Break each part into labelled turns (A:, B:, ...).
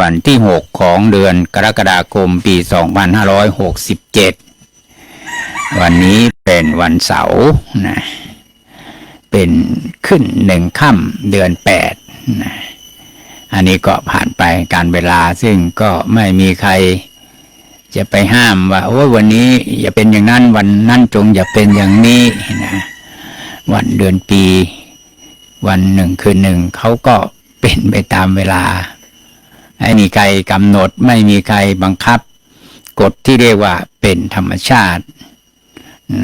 A: วันที่ 6 ของเดือนกรกฎาคมปี 2567 วันนี้เป็นวันเสาร์นะเป็นขึ้นหนึ่งค่ำเดือนแปดนะอันนี้ก็ผ่านไปการเวลาซึ่งก็ไม่มีใครจะไปห้ามว่าโอ้ยวันนี้อย่าเป็นอย่างนั้นวันนั้นจงอย่าเป็นอย่างนี้นะวันเดือนปี วันหนึ่งคืนหนึ่งเขาก็เป็นไปตามเวลา ไม่มีใครกำหนดไม่มีใครบังคับ กฎที่เรียกว่าเป็นธรรมชาติ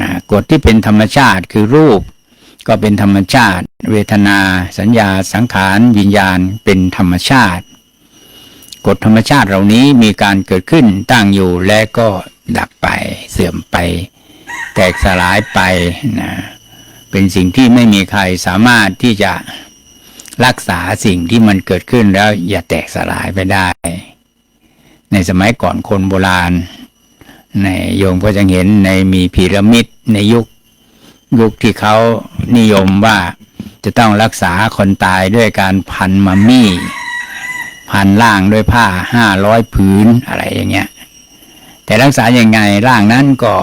A: นะกฎที่เป็นธรรมชาติคือรูป ก็เป็นธรรมชาติ เวทนา สัญญา สังขารวิญญาณเป็นธรรมชาติ กฎธรรมชาติเหล่านี้มีการเกิดขึ้นตั้งอยู่และก็ดับไปเสื่อมไป แตกสลายไปนะเป็นสิ่งที่ไม่มีใครสามารถที่จะ รักษาสิ่งที่มันเกิดขึ้นแล้วอย่าแตกสลายไปได้ ในสมัยก่อนคนโบราณ ในโยมก็จะเห็นในมีพีระมิดในยุคยุคที่เขานิยมว่าจะต้องรักษาคนตายด้วยการพันมัมมี่ พันร่างด้วยผ้าห้าร้อยผืนอะไรอย่างเงี้ย แต่รักษาอย่างไงร่างนั้นก็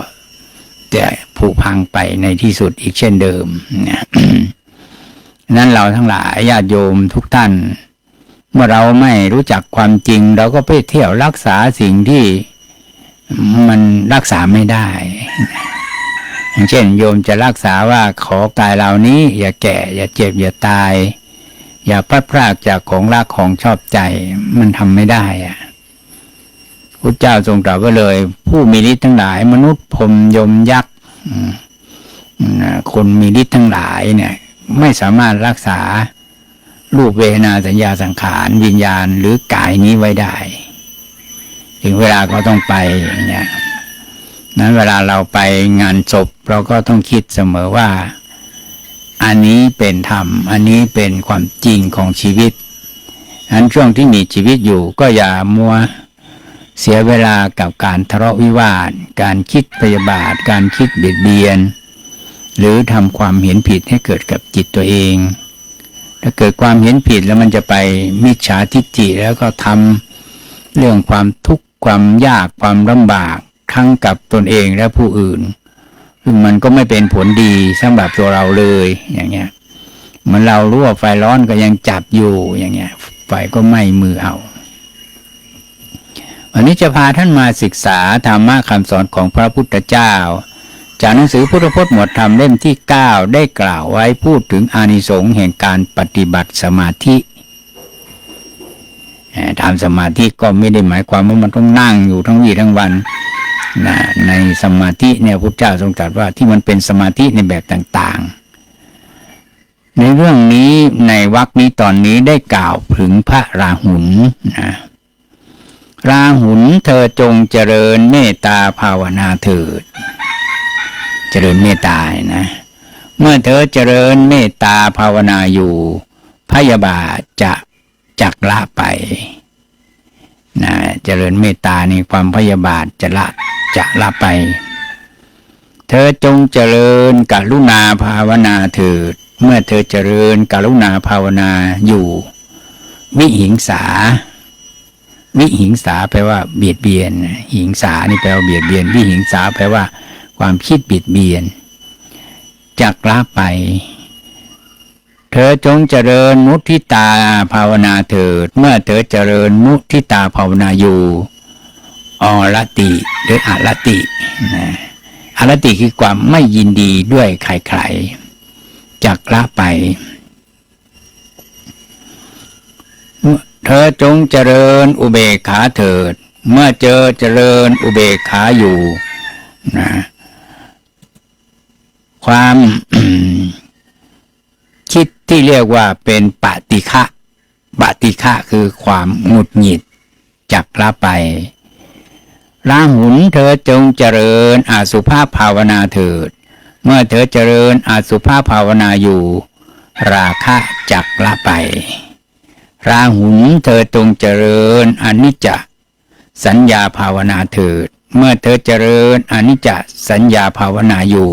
A: จะผุพังไปในที่สุดอีกเช่นเดิมนะ นั้นเราทั้งหลายญาติโยมทุกท่าน เมื่อเราไม่รู้จักความจริง เราก็ไปเที่ยวรักษาสิ่งที่มันรักษาไม่ได้ อย่างเช่น โยมจะรักษาว่าขอกายเรานี้ อย่าแก่ อย่าเจ็บ อย่าตาย อย่าพลาดพลาดจากของรักของชอบใจมันทำไม่ได้อะพระเจ้าทรงตรัสไว้เลย ผู้มีฤทธิ์ทั้งหลาย มนุษย์พรมยมยักษ์คนมีฤทธิ์ทั้งหลายเนี่ย ไม่สามารถรักษารูปเวทนาสัญญาสังขารวิญญาณหรือกายนี้ไว้ได้ ถึงเวลาก็ต้องไปอย่างเงี้ยนั้นเวลาเราไปงานศพเราก็ต้องคิดเสมอว่า อันนี้เป็นธรรม อันนี้เป็นความจริงของชีวิตนั้นช่วงที่มีชีวิตอยู่ก็อย่ามัวเสียเวลากับการทะเลาะวิวาท การคิดพยาบาท การคิดเบียดเบียน หรือทำความเห็นผิดให้เกิดกับจิตตัวเอง ถ้าเกิดความเห็นผิดแล้วมันจะไปมิจฉาทิฏฐิแล้วก็ทำเรื่องความทุกข์ความยากความลำบากทั้งกับตนเองและผู้อื่นซึ่งมันก็ไม่เป็นผลดีสำหรับตัวเราเลยอย่างเงี้ยเหมันเรารู้ว่าไฟร้อนก็ยังจับอยู่อย่างเงี้ยไฟก็ไหม้มือเอา วันนี้จะพาท่านมาศึกษาธรรมะคำสอนของพระพุทธเจ้า จากหนังสือพุทธพจน์หมวดธรรมเล่มที่ 9 ได้กล่าวไว้พูดถึงอานิสงส์แห่งการปฏิบัติสมาธิทำสมาธิก็ไม่ได้หมายความว่ามันต้องนั่งอยู่ทั้งวี่ทั้งวันนะในสมาธิเนี่ยพุทธเจ้าทรงตรัสว่าที่มันเป็นสมาธิในแบบต่างๆ ในเรื่องนี้ในวรรคนี้ตอนนี้ได้กล่าวถึงพระราหุลนะราหุลเธอจงเจริญเมตตาภาวนาเถิด เจริญเมตตานะ เมื่อเธอเจริญเมตตาภาวนาอยู่พยาบาทจะจักละไปนะเจริญเมตตานี่ความพยาบาทจะละจะละไป เธอจงเจริญกรุณาภาวนาเถิด เมื่อเธอเจริญกรุณาภาวนาอยู่ วิหิงสา วิหิงสาแปลว่าเบียดเบียน หิงสานี่แปลว่าเบียดเบียน วิหิงสาแปลว่า ความคิดบียดเบียนจักละไป เธอจงเจริญมุทิตาภาวนาเถิด เมื่อเธอเจริญมุทิตาภาวนาอยู่อรติหรืออรตินะอรติคือความไม่ยินดีด้วยใครๆจักละไป เธอจงเจริญอุเบกขาเถิด เมื่อเจอเจริญอุเบกขาอยู่นะ ความคิดที่เรียกว่าเป็นปฏิฆะปฏิฆะคือความหงุดหงิดจักละไปราหุลเธอจงเจริญอาสุภาพภาวนาเถิด เมื่อเธอเจริญอาสุภาพภาวนาอยู่ ราคะจักละไป ราหุลเธอจงเจริญอนิจจสัญญาภาวนาเถิด เมื่อเธอเจริญอนิจจสัญญาภาวนาอยู่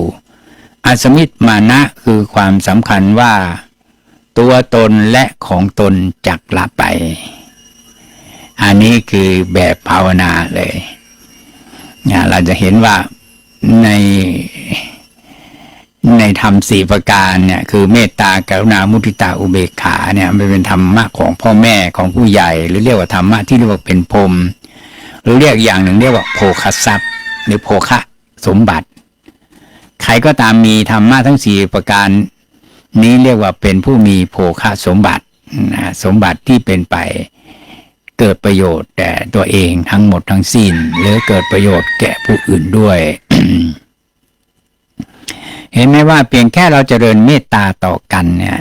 A: อสมิตมานะคือความสำคัญว่า ตัวตนและของตนจักละไป อันนี้คือแบบภาวนาเลยเนี่ยเราจะเห็นว่าในในธรรมสี่ประการเนี่ยคือเมตตากรุณามุทิตาอุเบกขาเนี่ยมันเป็นธรรมะของพ่อแม่ของผู้ใหญ่ หรือเรียกว่าธรรมะที่เรียกว่าเป็นพรมหรือเรียกอย่างหนึ่งเรียกว่าโภคทรัพย์ หรือโภคะสมบัติ ใครก็ตามมีธรรมะทั้งสี่ประการ นี้เรียกว่าเป็นผู้มีโภคะสมบัตินะสมบัติที่เป็นไปเกิดประโยชน์แต่ตัวเองทั้งหมดทั้งสิ้น หรือเกิดประโยชน์แก่ผู้อื่นด้วย เห็นไหมว่าเพียงแค่เราจเจริญเมตตาต่อกันเนี่ย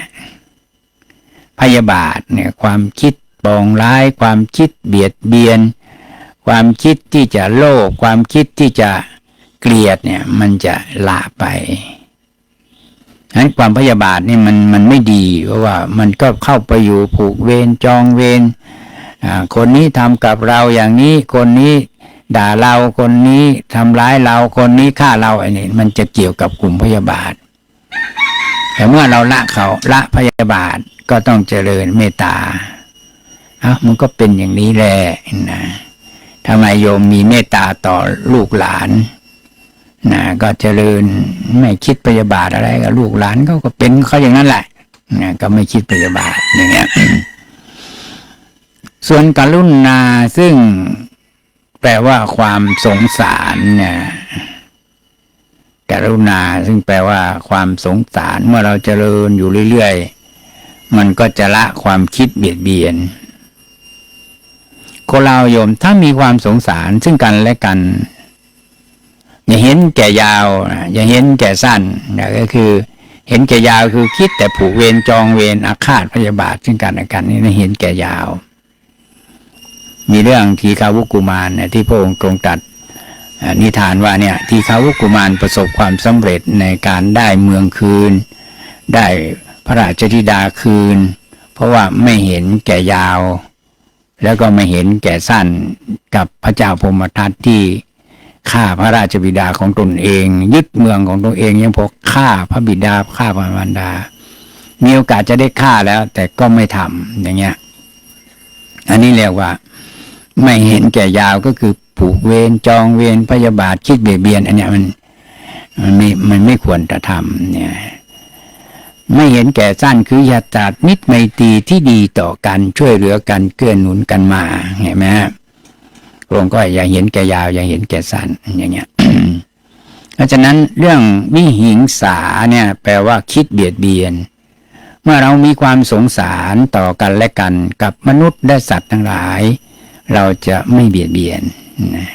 A: พยาบาทเนี่ยความคิดปองร้าย ความคิดเบียดเบียน ความคิดที่จะโลภความคิดที่จะ เกลียดเนี่ย มันจะละไปนั้นความพยาบาทนี่มันมันไม่ดี เพราะว่ามันก็เข้าไปอยู่ผูกเวรจองเวรคนนี้ทำกับเราอย่างนี้คนนี้ด่าเราคนนี้ทำร้ายเราคนนี้ฆ่าเราไอ้นี่มันจะเกี่ยวกับกลุ่มพยาบาท แต่เมื่อเราละเขาละพยาบาทก็ต้องเจริญเมตตาอะมันก็เป็นอย่างนี้แหละนะทำไมโยมมีเมตตาต่อลูกหลาน นะก็เจริญไม่คิดพยาบาทอะไรกับลูกหลานเขาก็เป็นเขาอย่างนั้นแหละนะก็ไม่คิดพยาบาทอย่างเงี้ยส่วนกรุณาซึ่งแปลว่าความสงสารเนี่ยกรุณาซึ่งแปลว่าความสงสารเมื่อเราเจริญอยู่เรื่อยๆ มันก็จะละความคิดเบียดเบียนคนเราโยมถ้ามีความสงสารซึ่งกันและกัน อย่าเห็นแก่ยาวอย่าเห็นแก่สั้นนะก็คือ เห็นแก่ยาวคือคิดแต่ผูกเวรจองเวรอาฆาตพยาบาทซึ่งกันและกันนี่เห็นแก่ยาว มีเรื่องทีฆาวุกุมารเนี่ยที่พระองค์ทรงตรัสนิทานว่าเนี่ยทีฆาวุกุมารประสบความสำเร็จในการได้เมืองคืน ได้พระราชธิดาคืน เพราะว่าไม่เห็นแก่ยาว แล้วก็ไม่เห็นแก่สั้นกับพระเจ้าพมทัตที่ ฆ่าพระราชบิดาของตนเอง ยึดเมืองของตนเองยังพกฆ่าพระบิดาฆ่าพระมารดา มีโอกาสจะได้ฆ่าแล้ว แต่ก็ไม่ทำอย่างเงี้ย อันนี้เรียกว่า ไม่เห็นแก่ยาวก็คือผูกเวรจองเวรพยาบาทคิดเบียดเบียน อันเนี้ยมันมันไม่มันไม่ควรจะทำเนี่ย ไม่เห็นแก่สั้นคือยาตาดมิตรไมตรีที่ดีต่อกันช่วยเหลือกันเกื้อหนุนกันมาเห็นไหมฮะ พระองค์ก็อย่าเห็นแก่ยาว อย่าเห็นแก่สั้นอย่างเงี้ยเพราะฉะนั้นเรื่องวิหิงสาเนี่ย แปลว่าคิดเบียดเบียน เมื่อเรามีความสงสารต่อกันและกันกับมนุษย์และสัตว์ทั้งหลาย เราจะไม่เบียดเบียนนะ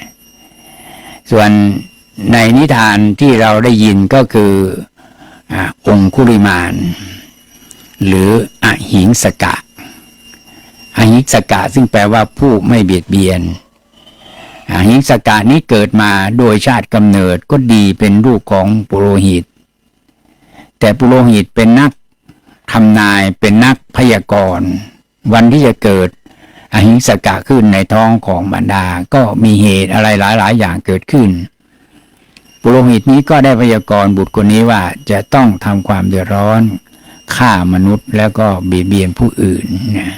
A: ส่วนในนิทานที่เราได้ยินก็คืออองคุริมานหรืออหิงสกะ อหิงสกะซึ่งแปลว่าผู้ไม่เบียดเบียน หิงสกะนี้เกิดมาโดยชาติกำเนิดก็ดีเป็นลูกของปุโรหิต แต่ปุโรหิตเป็นนักทำนายเป็นนักพยากรณ์ วันที่จะเกิดอหิงสกะขึ้นในท้องของบรรดา ก็มีเหตุอะไรหลาย ๆ อย่างเกิดขึ้น ปุโรหิตนี้ก็ได้พยากรณ์บุตรคนนี้ว่าจะต้องทำความเดือดร้อนฆ่ามนุษย์แล้วก็เบียดเบียนผู้อื่นนะ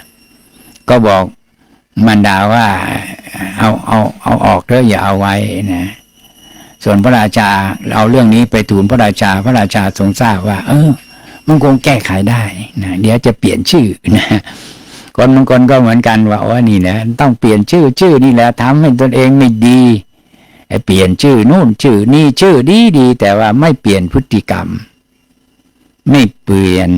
A: ก็บอกมันดาว่า เอาเอาเอาออกเถอะอย่าเอาไว้นะส่วนพระราชาเอาเรื่องนี้ไปทูลพระราชาพระราชาทรงทราบว่า เออ มันคงแก้ไขได้นะเดี๋ยวจะเปลี่ยนชื่อนะคนบางคนก็เหมือนกันว่าว่านี่นะต้องเปลี่ยนชื่อชื่อนี่แหละทำให้ตนเองไม่ดีเปลี่ยนชื่อนู่นชื่อนี่ชื่อดีดีแต่ว่าไม่เปลี่ยนพฤติกรรม ไม่เปลี่ยน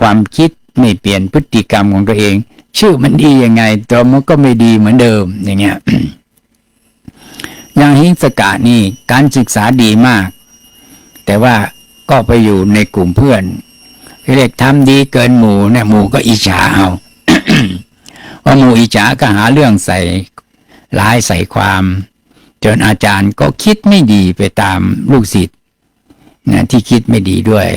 A: ความคิดไม่เปลี่ยนพฤติกรรมของตัวเอง ชื่อมันดียังไง ตัวมันก็ไม่ดีเหมือนเดิมอย่างเงี้ยอย่างหิงสกานี่การศึกษาดีมาก แต่ว่าก็ไปอยู่ในกลุ่มเพื่อนเรียกทำดีเกินหมูเนี่ยหมูก็อิจฉาเอาว่าหมูอิจฉาก็หาเรื่องใส่ร้ายใส่ความ จนอาจารย์ก็คิดไม่ดีไปตามลูกศิษย์นะที่คิดไม่ดีด้วย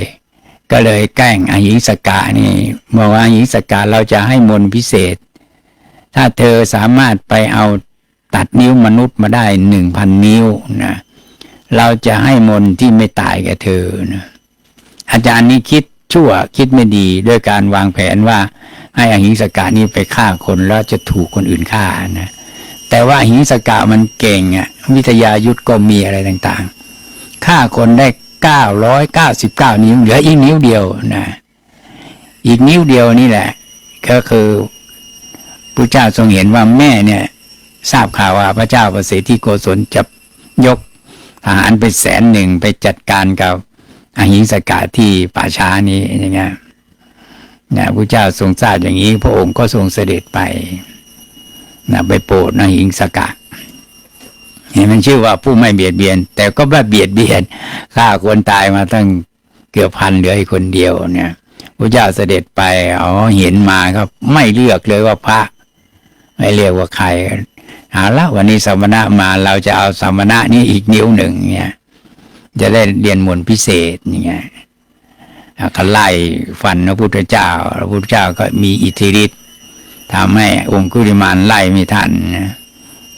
A: ก็เลยแกล้งอหิสกานี่บอกว่าอหิสกาเราจะให้มนพิเศษ ถ้าเธอสามารถไปเอาตัดนิ้วมนุษย์มาได้หนึ่งพันนิ้วนะเราจะให้มนที่ไม่ตายแก่เธอนะอาจารย์นี้คิดชั่วคิดไม่ดีด้วยการวางแผนว่า ให้อหิสกะนี้ไปฆ่าคนแล้วจะถูกคนอื่นฆ่านะแต่ว่าอหิสกะมันเก่งอะวิทยายุทธก็มีอะไรต่างๆฆ่าคนได้ เก้าร้อยเก้าสิบเก้านิ้ว เหลืออีกนิ้วเดียวนะอีกนิ้วเดียวนี่แหละ ก็คือพระเจ้าทรงเห็นว่าแม่เนี่ย ทราบข่าวว่าพระเจ้าประเสริที่โกศลจะยกทหารไปแสนหนึ่งไปจัดการกับอหิงสกาที่ป่าช้านี้อย่างเงี้ยนะพระเจ้าทรงทราบอย่างนี้ พระองค์ก็ทรงเสด็จไปนะไปโปรดอหิงสกา เห็นมันชื่อว่าผู้ไม่เบียดเบียน แต่ก็ไม่เบียดเบียนฆ่าคนตายมาตั้งเกือบพันเหลืออีกคนเดียวเนี่ยพระเจ้าเสด็จไปอ๋อเห็นมาก็ไม่เลือกเลยว่าพระ ไม่เรียกว่าใครเอาละวันนี้สมณะมาเราจะเอาสมณะนี้อีกนิ้วหนึ่งเนี่ยจะได้เรียนมนต์พิเศษอย่างเงี้ยก็ไล่ฟันพระพุทธเจ้า พระพุทธเจ้าก็มีอิทธิฤทธิ์ทำให้องคุลิมานไล่ไม่ทันนะ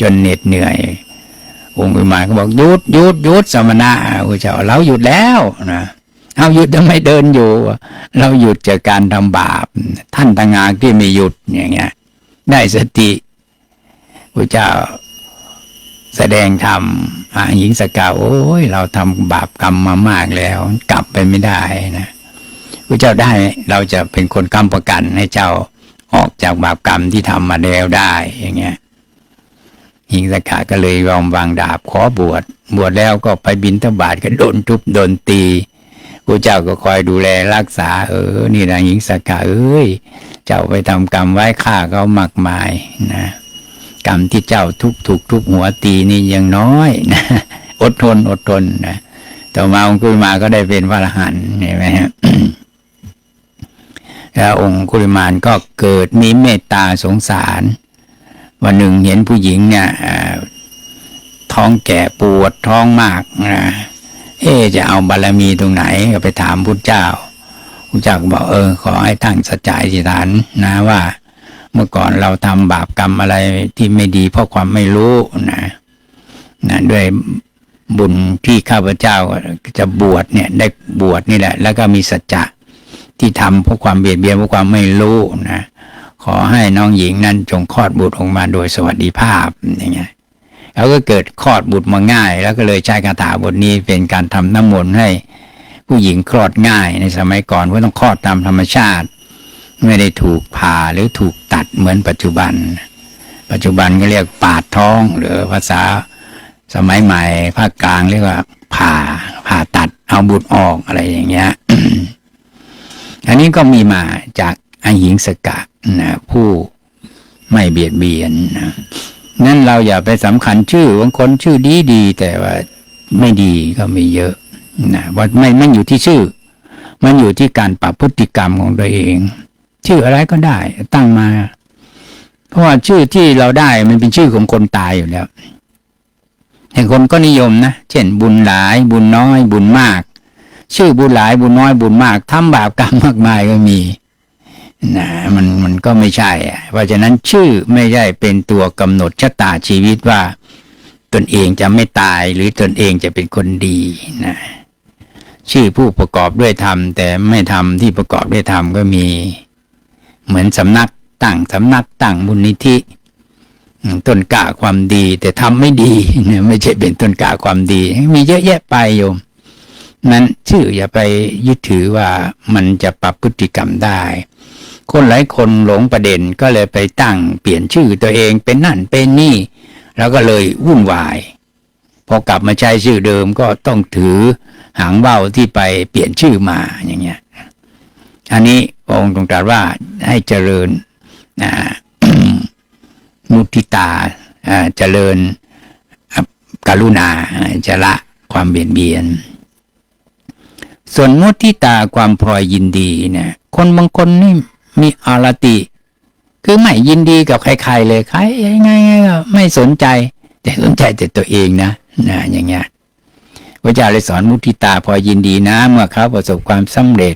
A: จนเหน็ดเหนื่อย องคุลิมาก็บอกหยุดหยุดหยุดสมณะพระเจ้าเราหยุดแล้วนะเอาหยุดทำไมเดินอยู่ เราหยุดจากการทำบาป ท่านต่างหากที่ไม่หยุดอย่างเงี้ย ได้สติพระเจ้าแสดงธรรมอาหญิงสกาวโอ้ยเราทำบาปกรรมมามากแล้ว กลับไปไม่ได้นะพระเจ้าได้เราจะเป็นคนกำประกันให้เจ้าออกจากบาปกรรมที่ทำมาแล้วได้อย่างเงี้ย หญิงสกาก็เลยยอมวางดาบขอบวชบวชแล้วก็ไปบินทบาทก็โดนทุบโดนตีพระเจ้าก็คอยดูแลรักษา เออ นี่นะหญิงสกาเอ้ย เจ้าไปทำกรรมไว้ฆ่าเขามากมายนะ กรรมที่เจ้าทุกถูกทุกหัวตีนี่ยังน้อยนะอดทนอดทนนะต่อมาองคุลิมาก็ได้เป็นพระอรหันต์เห็นไหมฮะแล้วองคุลิมานก็เกิดมีเมตตาสงสาร วันหนึ่งเห็นผู้หญิงเนี่ยท้องแก่ปวดท้องมากนะเอ๊จะเอาบารมีตรงไหนก็ไปถามพุทธเจ้าพุทธเจ้าก็บอกเออ ขอให้ตั้งสัจจะอธิษฐานนะว่า เมื่อก่อนเราทำบาปกรรมอะไรที่ไม่ดีเพราะความไม่รู้นะนะด้วยบุญที่ข้าพเจ้าจะบวชเนี่ย ได้บวชนี่แหละ แล้วก็มีสัจจะที่ทำเพราะความเบียดเบียนเพราะความไม่รู้นะ ขอให้น้องหญิงนั้นจงคลอดบุตรออกมาโดยสวัสดิภาพอย่างเงี้ยแล้วก็เกิดคลอดบุตรมาง่าย แล้วก็เลยใช้คาถาบทนี้เป็นการทำน้ำมนต์ให้ผู้หญิงคลอดง่ายในสมัยก่อนเพราะต้องคลอดตามธรรมชาติ ไม่ได้ถูกผ่าหรือถูกตัดเหมือนปัจจุบัน ปัจจุบันก็เรียกปาดท้อง หรือภาษาสมัยใหม่ภาคกลางเรียกว่าผ่าผ่าตัดเอาบุตรออกอะไรอย่างเงี้ยอันนี้ก็มีมาจาก อหิงสกะนะผู้ไม่เบียดเบียนนะนั่นเราอย่าไปสำคัญชื่อบางคนชื่อดีดี แต่ว่าไม่ดีก็มีเยอะนะว่าไม่ไม่อยู่ที่ชื่อ มันอยู่ที่การปรับพฤติกรรมของตัวเอง ชื่ออะไรก็ได้ ตั้งมา เพราะว่าชื่อที่เราได้มันเป็นชื่อของคนตายอยู่แล้วแต่คนก็นิยมนะเช่น บุญหลาย บุญน้อย บุญมาก ชื่อบุญหลายบุญน้อยบุญมากทำบาปกรรมมากมายก็มี นะมันมันก็ไม่ใช่อะเพราะฉะนั้นชื่อไม่ใช่เป็นตัวกำหนดชะตาชีวิตว่า ตนเองจะไม่ตายหรือตนเองจะเป็นคนดีนะชื่อผู้ประกอบด้วยธรรมแต่ไม่ทำที่ประกอบด้วยธรรมก็มี เหมือนสำนักตั้งสำนักตั้งมูลนิธิต้นกล้าความดีแต่ทำไม่ดีเนี่ยไม่ใช่เป็นต้นกล้าความดี มีเยอะแยะไปโยมนั้นชื่ออย่าไปยึดถือว่ามันจะปรับพฤติกรรมได้ คนหลายคนหลงประเด็นก็เลยไปตั้งเปลี่ยนชื่อตัวเองเป็นนั่นเป็นนี่ แล้วก็เลยวุ่นวาย พอกลับมาใช้ชื่อเดิมก็ต้องถือหางเบ้าที่ไปเปลี่ยนชื่อมาอย่างเงี้ย อันนี้พระองค์ทรงตรัสว่าให้เจริญมุทิตาเจริญกรุณาจะละความเบียดเบียน ส่วนมุทิตาความพลอยยินดีเนี่ยคนบางคนนี่ มีอารติ คือไม่ยินดีกับใคร ๆ เลยใครยังไงก็ไม่สนใจ แต่สนใจแต่ตัวเองนะนะอย่างเงี้ยพระเจ้าเลยสอนมุทิตาพอยินดีนะเมื่อเขาประสบความสำเร็จ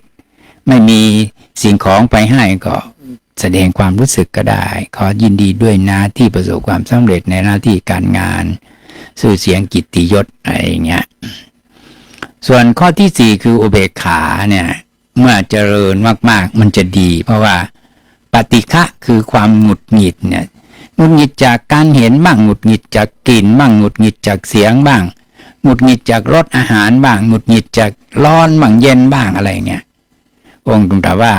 A: ไม่มีสิ่งของไปให้ก็แสดงความรู้สึกก็ได้ ขอยินดีด้วยนะที่ประสบความสำเร็จในหน้าที่การงาน สื่อเสียงกิตติยศอะไรอย่างเงี้ยส่วนข้อที่สี่คืออุเบกขาเนี่ย เมื่อเจริญมาก ๆ มันจะดี เพราะว่าปฏิฆะคือความหงุดหงิดเนี่ยหงุดหงิดจากการเห็นบ้างหงุดหงิดจากกลิ่นบ้างหงุดหงิดจากเสียงบ้างหงุดหงิดจากรสอาหารบ้างหงุดหงิดจากร้อนบ้างเย็นบ้างอะไรเงี้ยองค์ตรัสว่า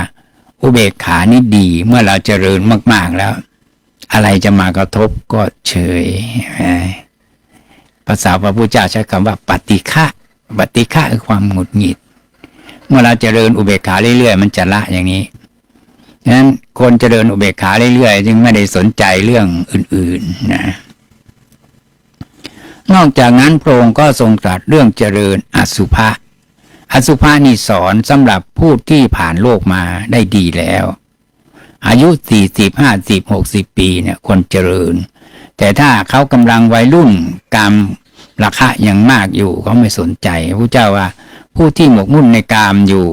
A: อุเบกขานี่ดีเมื่อเราเจริญมาก ๆแล้ว อะไรจะมากระทบก็เฉยภาษาพระพุทธเจ้าใช้คำว่า ปฏิฆะปฏิฆะคือความหงุดหงิด เมื่อเราเจริญอุเบกขาเรื่อยๆ มันจะละอย่างนี้ฉะนั้นคนเจริญอุเบกขาเรื่อยๆ จึงไม่ได้สนใจเรื่องอื่น ๆ นะ นอกจากนั้นพระองค์ก็ทรงตรัสเรื่องเจริญอสุภะอสุภะนี่สอนสำหรับผู้ที่ผ่านโลกมาได้ดีแล้ว อายุสี่สิบห้าสิบหกสิบปีเนี่ยคนเจริญ แต่ถ้าเขากำลังวัยรุ่นกรรมราคะยังมากอยู่เขาไม่สนใจพระเจ้าว่า ผู้ที่หมกมุ่นในกามอยู่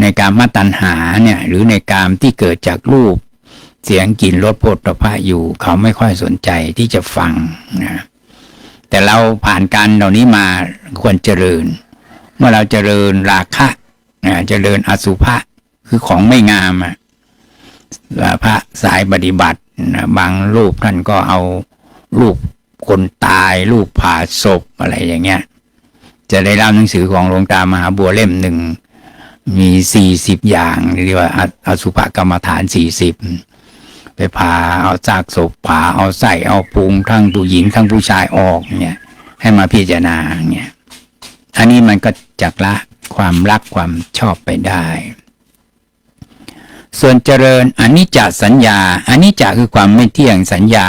A: ในกามมาตัญหาเนี่ย หรือในกามที่เกิดจากรูป เสียงกลิ่นรสโผฏฐพะอยู่ เขาไม่ค่อยสนใจที่จะฟังนะแต่เราผ่านการเหล่านี้มาควรเจริญ เมื่อเราเจริญราคะนะเจริญอสุภะคือของไม่งามอะพระสายปฏิบัตินะบางรูปท่านก็เอารูปคนตายรูปผ่าศพอะไรอย่างเงี้ย จะได้รับหนังสือของหลวงตามหาบัวเล่มหนึ่งมีสี่สิบอย่างเรียกว่าอสุภกรรมฐานสี่สิบไปผ่าเอาซากศพผ่าเอาไส้เอาพุงทั้งผู้หญิงทั้งผู้ชายออกเนี่ย ให้มาพิจารณาเนี่ยอันนี้มันก็จักละความรักความชอบไปได้ ส่วนเจริญอันิจจสัญญาอันิจจคือความไม่เที่ยงสัญญา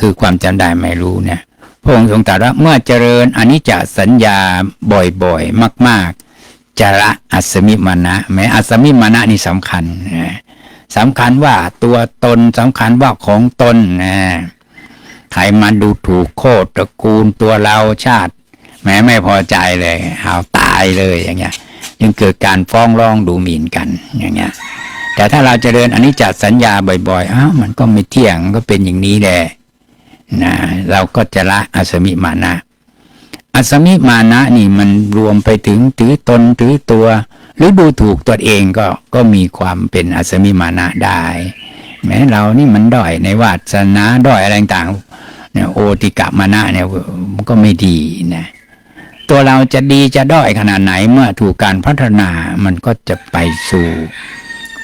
A: คือความจำได้ไม่รู้เนี่ย พระองค์ทรงตรัสว่าเมื่อเจริญอนิจจสัญญาบ่อยๆ มาก ๆ จะละอัศมิมานะแม้อัศมิมานะนี่สำคัญนะสำคัญว่าตัวตนสำคัญว่าของตนนะใครมาดูถูกโคตรตระกูลตัวเราชาติ แม้ไม่พอใจเลยเอาตายเลยอย่างเงี้ยยังเกิดการฟ้องร้องดูหมิ่นกันอย่างเงี้ยแต่ถ้าเราจเจริญอันนี้จัดสัญญาบ่อยๆอ้าวมันก็ไม่เที่ยงก็เป็นอย่างนี้แหละ นะเราก็จะละอสมิมานะอสมิมานะนี่มันรวมไปถึงถือตนถือตัว หรือดูถูกตัวเองก็ก็มีความเป็นอสมิมานะได้ แม้เรานี่มันด้อยในวาสนาด้อยอะไรต่างเนี่ยโอติกะมานะเนี่ยมันก็ไม่ดีนะตัวเราจะดีจะด้อยขนาดไหนเมื่อถูกการพัฒนามันก็จะไปสู่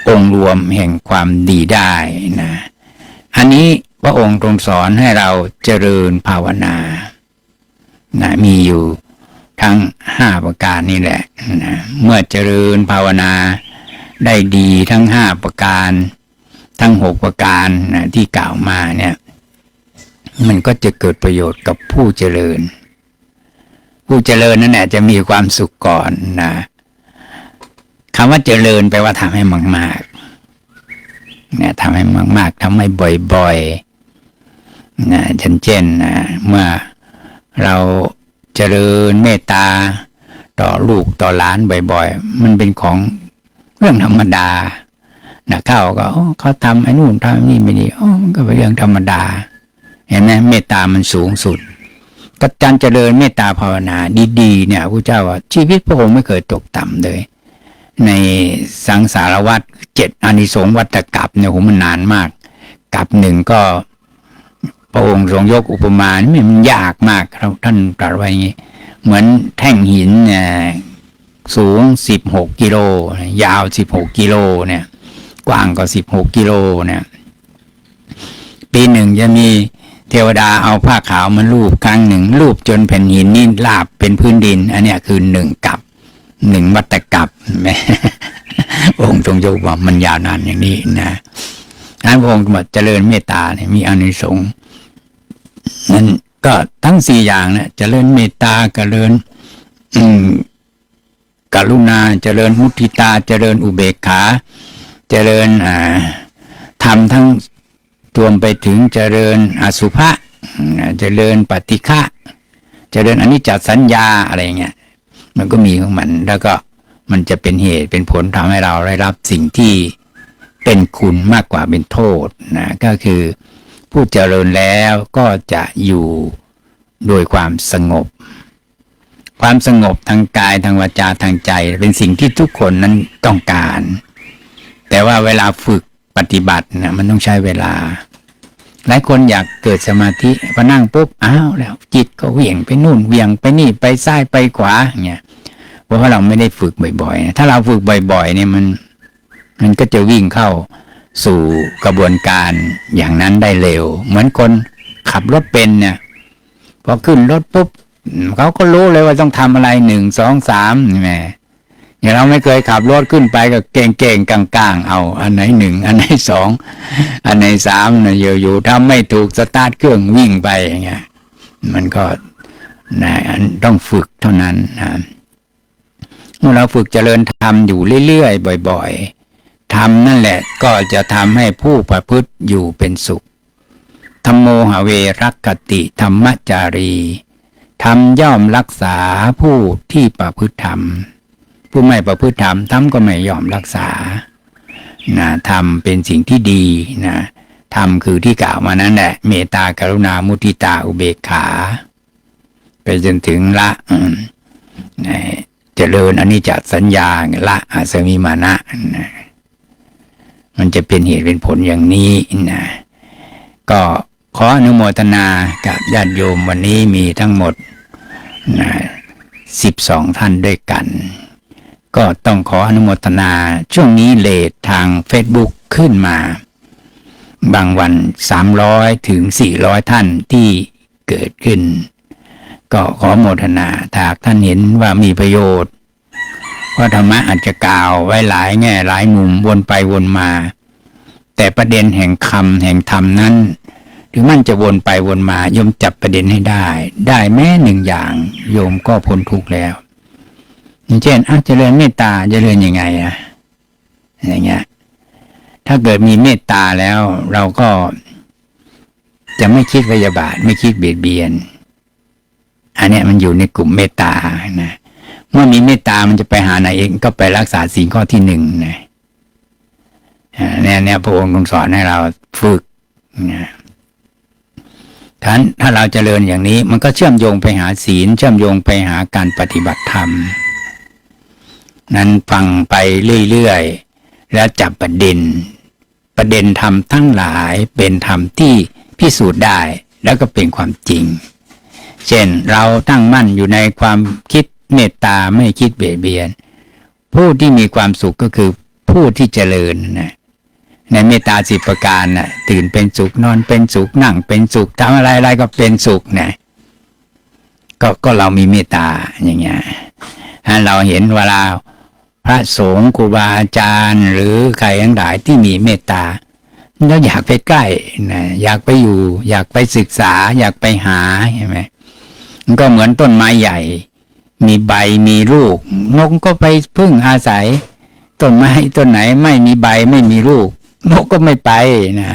A: องค์รวมแห่งความดีได้นะ อันนี้ พระองค์ทรงสอนให้เราเจริญภาวนานะมีอยู่ทั้งห้าประการนี่แหละนะเมื่อเจริญภาวนาได้ดีทั้งห้าประการ ทั้งหกประการนะที่กล่าวมาเนี่ย มันก็จะเกิดประโยชน์กับผู้เจริญ ผู้เจริญนั่นแหละจะมีความสุขก่อนนะคำว่าเจริญแปลว่าทำให้มากๆนะทำให้มาก ๆทำให้บ่อยๆ นะเช่นเช่นนะเมื่อเราเจริญเมตตาต่อลูกต่อหลานบ่อยๆ มันเป็นของเรื่องธรรมดานะเข้าก็เขาทำไอ้นู่นทำนี่ไม่ดีอ๋อมันก็เป็นเรื่องธรรมดา เห็นไหมเมตตามันสูงสุดกัการเจริญเมตตาภาวนาดีๆเนี่ยพระเจ้าว่าชีวิตพระองค์ไม่เคยตกต่ำเลย ในสังสารวัตรเจ็ดอานิสงส์วัตกับเนี่ยโหมันนานมากกับหนึ่งก็ ระองค์ทรงยกอุปมานี่มันยากมากครับท่านตรัสไว้อย่างนี้เหมือนแท่งหินเนี่ยสูงสิบหกกิโลยาวสิบหกกิโลเนี่ย กว้างก็สิบหกกิโลเนี่ย ปีหนึ่งจะมีเทวดาเอาผ้าขาวมาลูบครั้งหนึ่งลูบจนแผ่นหินนี่ลาบเป็นพื้นดิน อันเนี้ยคือหนึ่งกับหนึ่งวัตกับแม่องค์ทรงยกว่ามันยาวนานอย่างนี้นะนั้นพระองค์บอกเจริญเมตตาเนี่ยมีอานิสงส์ นั้นก็ทั้งสี่อย่างเนี่ยเจริญเมตตาเจริญอืมกรุณาเจริญมุทิตาเจริญอุเบกขา เจริญอ่าทำทั้งรวมไปถึงเจริญอสุภะเจริญปฏิฆะเจริญอนิจจสัญญาอะไรเงี้ยมันก็มีของมัน แล้วก็มันจะเป็นเหตุเป็นผลทำให้เราได้รับสิ่งที่เป็นคุณมากกว่าเป็นโทษนะก็คือ ผู้เจริญแล้วก็จะอยู่โดยความสงบ ความสงบทางกายทางวาจาทางใจ เป็นสิ่งที่ทุกคนนั้นต้องการ แต่ว่าเวลาฝึกปฏิบัตินะมันต้องใช้เวลา หลายคนอยากเกิดสมาธิพอนั่งปุ๊บอ้าวแล้ว จิตก็เหวี่ยงไปนู่นเหวี่ยงไปนี่ไปซ้ายไปขวาเงี้ยเพราะว่าเราไม่ได้ฝึกบ่อยๆ ถ้าเราฝึกบ่อยๆเนี่ยมัน มันก็จะวิ่งเข้า สู่กระบวนการอย่างนั้นได้เร็ว เหมือนคนขับรถเป็นเนี่ยพอขึ้นรถปุ๊บเขาก็รู้เลยว่าต้องทำอะไรหนึ่งสองสามแหมอย่างเราไม่เคยขับรถขึ้นไปก็เก่งๆกลางๆ เอา อันไหนหนึ่งอันไหนสองอันไหนสามนะอยู่ๆถ้าไม่ถูกสตาร์ทเครื่องวิ่งไปอย่างเงี้ยมันก็นะต้องฝึกเท่านั้นนะเมื่อเราฝึกเจริญธรรมอยู่เรื่อยๆบ่อย ๆ ทำนั่นแหละก็จะทำให้ผู้ประพฤติอยู่เป็นสุขธรรมโมหเวรักกติธรรมจารีธรรมย่อมรักษาผู้ที่ประพฤติธรรม ผู้ไม่ประพฤติธรรมธรรมก็ไม่ยอมรักษานะธรรมเป็นสิ่งที่ดีนะธรรมคือที่กล่าวมานั้นแหละเมตตากรุณามุทิตาอุเบกขา ไปจนถึงละอืมนะเจริญอันนี้จะสัญญาละอาสมิมานะนะ มันจะเป็นเหตุเป็นผลอย่างนี้นะก็ขออนุโมทนากับญาติโยมวันนี้มีทั้งหมดนะสิบสองท่านด้วยกัน ก็ต้องขออนุโมทนาช่วงนี้เลททาง Facebook ขึ้นมา บางวันสามร้อยถึงสี่ร้อยท่านที่เกิดขึ้น ก็ขอโมทนาถาหากท่านเห็นว่ามีประโยชน์ เพราะธรรมะอาจจะกล่าวไว้หลายแง่หลายมุมวนไปวนมา แต่ประเด็นแห่งคำแห่งธรรมนั้นถึงมันจะวนไปวนมาโยมจับประเด็นให้ได้ ได้แม้หนึ่งอย่างโยมก็พ้นทุกข์แล้วอย่างเช่นอะเจริญเมตตาเจริญยังไงอะอย่างเงี้ยถ้าเกิดมีเมตตาแล้วเราก็จะไม่คิดพยาบาท ไม่คิดเบียดเบียน อันนี้มันอยู่ในกลุ่มเมตตานะ เมื่อมีเมตตามันจะไปหาไหนเองก็ไปรักษาสิ่ข้อที่หนึ่งนะเนี่ยเนี่ยพระองค์ทรงสอนให้เราฝึกนะท่านถ้าเราจเจริญอย่างนี้ มันก็เชื่อมโยงไปหาศีล เชื่อมโยงไปหาการปฏิบัติธรรม นั้นฟังไปเรื่อยๆ แล้วจับประเด็น ประเด็นธรรมทั้งหลายเป็นธรรมที่พิสูจน์ได้แล้วก็เป็นความจริง เช่นเราตั้งมั่นอยู่ในความคิด เมตตาไม่คิดเบียดเบียน ผู้ที่มีความสุขก็คือผู้ที่เจริญนะในเมตตาสิบประการนะ่ะตื่นเป็นสุขนอนเป็นสุขนั่งเป็นสุขทำอะไรอะไรก็เป็นสุขนะก็ก็เรามีเมตตาอย่างเงี้ยเราเห็นเวลาพระสงฆ์ครูบาอาจารย์ หรือใครทั้งหลายที่มีเมตตาเราอยากไปใกล้นะอยากไปอยู่ อยากไปศึกษา อยากไปหาใช่ไหมมันก็เหมือนต้นไม้ใหญ่ มีใบมีลูก นกก็ไปพึ่งอาศัยต้นไม้ต้นไหนไม่มีใบไม่มีลูก นกก็ไม่ไปนะ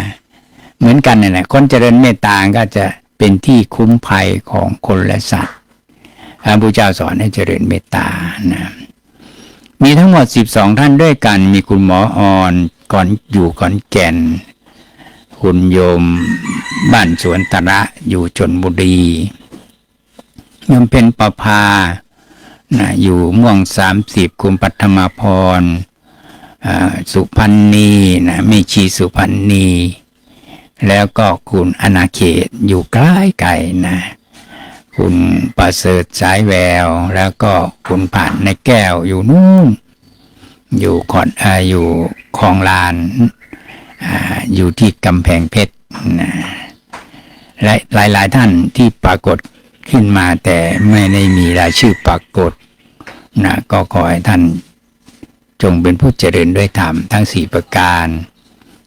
A: เหมือนกันนี่แหละคนเจริญเมตตาก็จะเป็นที่คุ้มภัยของคนและสัตว์พระพุทธเจ้าสอนให้เจริญเมตตานะมีทั้งหมดสิบสองท่านด้วยกัน มีคุณหมอออนก่อนอยู่ก่อนแก่น คุณโยมบ้านสวนตระอยู่ชนบุรียมเป็นประภา นะอยู่ม่วงสามสิบคุณปัทมาพรสุพันนีนะไม่ชีสุพันนี แล้วก็คุณอนาเขตอยู่ใกล้ไก่นะ คุณประเสริฐสายแวว แล้วก็คุณผ่านในแก้วอยู่นู่นอยู่ขอนออยู่คลองลานออยู่ที่กำแพงเพชรนะและหลายท่านที่ปรากฏ ขึ้นมาแต่ไม่ได้มีรายชื่อปรากฏนะก็ขอให้ท่านจงเป็นผู้เจริญด้วยธรรมทั้งสี่ประการ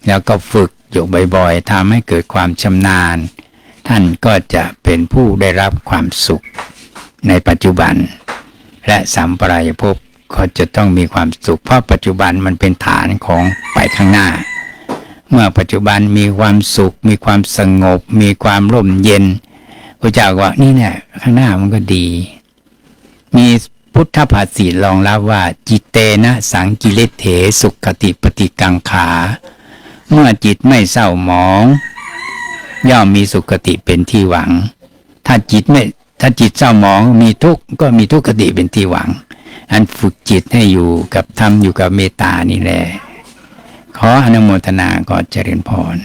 A: แล้วก็ฝึกอยู่บ่อยๆทำให้เกิดความชำนาญ ท่านก็จะเป็นผู้ได้รับความสุขในปัจจุบัน และสัมปรายภพก็จะต้องมีความสุข เพราะปัจจุบันมันเป็นฐานของไปข้างหน้า เมื่อปัจจุบันมีความสุข มีความสงบ มีความร่มเย็น พระเจ้าก็ว่านี่เนี่ยข้างหน้ามันก็ดี มีพุทธภาษิตรองรับว่า จิตเตนะสังกิเลเถสุขติปฏิกังขา เมื่อจิตไม่เศร้าหมอง ย่อมมีสุขติเป็นที่หวัง ถ้าจิตไม่ถ้าจิตเศร้าหมองมีทุกข์ก็มีทุกขติเป็นที่หวัง อันฝึกจิตให้อยู่กับธรรมอยู่กับเมตตานี่แหละขออนุโมทนาก็เจริญพร